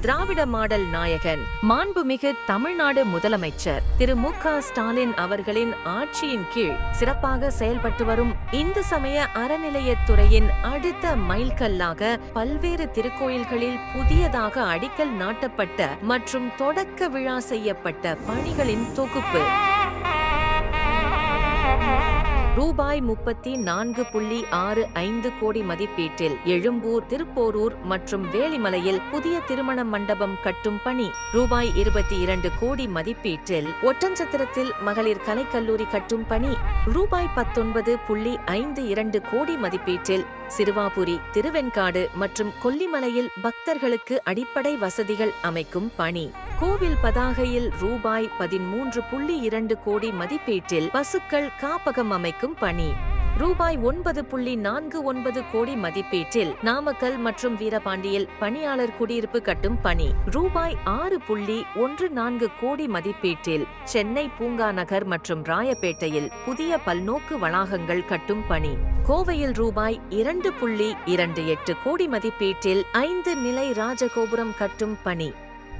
திராவிட model நாயகன் மாண்புமிகு தமிழ்நாடு முதலமைச்சர் திரு மு க. ஸ்டாலின் அவர்களின் ஆட்சியின் கீழ் சிறப்பாக செயல்பட்டு வரும் இந்து சமய அறநிலையத்துறையின் அடுத்த மைல்கல்லாக பல்வேறு திருக்கோயில்களில் புதியதாக அடிக்கல் நாட்டப்பட்ட மற்றும் தொடக்க விழா செய்யப்பட்ட பணிகளின் தொகுப்பு. ரூபாய் முப்பத்தி நான்கு புள்ளி ஆறு ஐந்து கோடி மதிப்பீட்டில் எழும்பூர் திருப்போரூர் மற்றும் வேலிமலையில் புதிய திருமண மண்டபம் கட்டும் பணி. ரூபாய் இருபத்தி இரண்டு கோடி மதிப்பீட்டில் ஒட்டஞ்சத்திரத்தில் மகளிர் கலைக்கல்லூரி கட்டும் பணி. ரூபாய் பத்தொன்பது புள்ளி ஐந்து இரண்டு கோடி மதிப்பீட்டில் சிறுவாபுரி திருவெண்காடு மற்றும் கொல்லிமலையில் பக்தர்களுக்கு அடிப்படை வசதிகள் அமைக்கும் பணி. கோவில் பதாகையில் ரூபாய் பதிமூன்று புள்ளி இரண்டு கோடி மதிப்பீட்டில் பசுக்கள் காப்பகம் அமைக்கும் பணி. ரூபாய் ஒன்பது புள்ளி நான்கு ஒன்பது கோடி மதிப்பீட்டில் நாமக்கல் மற்றும் வீரபாண்டியில் பணியாளர் குடியிருப்பு கட்டும் பணி. ரூபாய் ஆறு புள்ளி ஒன்று நான்கு கோடி மதிப்பீட்டில் சென்னை பூங்கா நகர் மற்றும் ராயப்பேட்டையில் புதிய பல்நோக்கு வளாகங்கள் கட்டும் பணி. கோவையில் ரூபாய் இரண்டு புள்ளி இரண்டு எட்டு கோடி மதிப்பீட்டில் ஐந்து நிலை ராஜகோபுரம் கட்டும் பணி.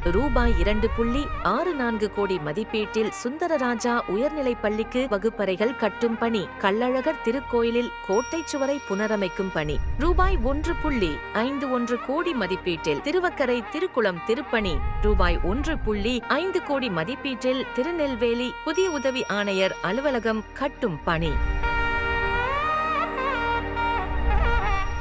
ரூபாய் இரண்டு புள்ளி ஆறு நான்கு கோடி மதிப்பீட்டில் சுந்தரராஜா உயர்நிலைப் பள்ளிக்கு வகுப்பறைகள் கட்டும் பணி கள்ளழகர் திருக்கோயிலில் கோட்டை சுவரை புனரமைக்கும் பணி. ரூபாய் ஒன்று புள்ளி ஐந்து ஒன்று கோடி மதிப்பீட்டில் திருவக்கரை திருக்குளம் திருப்பணி. ரூபாய் ஒன்று புள்ளி ஐந்து கோடி மதிப்பீட்டில் திருநெல்வேலி புதிய உதவி ஆணையர் அலுவலகம் கட்டும் பணி.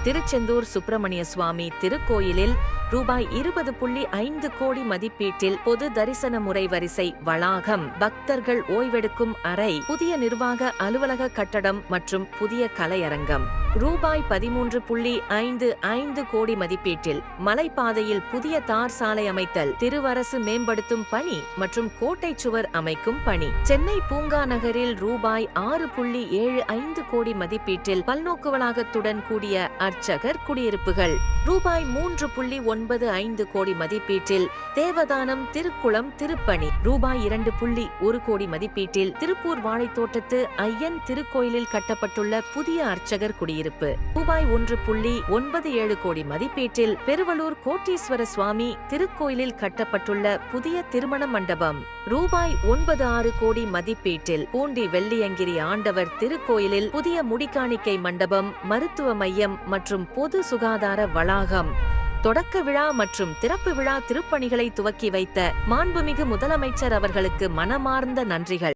திருச்செந்தூர் சுப்பிரமணிய சுவாமி திருக்கோயிலில் ரூபாய் இருபது புள்ளி ஐந்து கோடி மதிப்பீட்டில் பொது தரிசன முறை வரிசை வளாகம். பக்தர்கள் ஓய்வெடுக்கும் அறை புதிய நிர்வாக அலுவலக கட்டடம் மற்றும் புதிய கலையரங்கம். ரூபாய் பதிமூன்று புள்ளி ஐந்து ஐந்து கோடி மதிப்பீட்டில் மலைப்பாதையில் புதிய தார் சாலை அமைத்தல் திருவரசு மேம்படுத்தும் பணி மற்றும் கோட்டை சுவர் அமைக்கும் பணி. சென்னை பூங்கா நகரில் ரூபாய் ஆறு புள்ளி ஏழு ஐந்து கோடி மதிப்பீட்டில் பல்நோக்கு வளாகத்துடன் கூடிய அர்ச்சகர் குடியிருப்புகள். ரூபாய் மூன்று புள்ளி ஒன்று ஒன்பது ஐந்து கோடி மதிப்பீட்டில் தேவதானம் திருக்குளம் திருப்பணி. ரூபாய் இரண்டு புள்ளி ஒரு கோடி மதிப்பீட்டில் திருப்பூர் வாழைத்தோட்டத்து ஐயன் திருக்கோயிலில் கட்டப்பட்டுள்ள புதிய அர்ச்சகர் குடியிருப்பு. ரூபாய் ஒன்று புள்ளி ஒன்பது ஏழு கோடி மதிப்பீட்டில் பெருவலூர் கோட்டீஸ்வர சுவாமி திருக்கோயிலில் கட்டப்பட்டுள்ள புதிய திருமண மண்டபம். ரூபாய் ஒன்பது ஆறு கோடி மதிப்பீட்டில் பூண்டி வெள்ளியங்கிரி ஆண்டவர் திருக்கோயிலில் புதிய முடிக்காணிக்கை மண்டபம் மருத்துவ மையம் மற்றும் பொது சுகாதார வளாகம். தொடக்க விழா மற்றும் திறப்பு விழா திருப்பணிகளை துவக்கி வைத்த மாண்புமிகு முதலமைச்சர் அவர்களுக்கு மனமார்ந்த நன்றிகள்.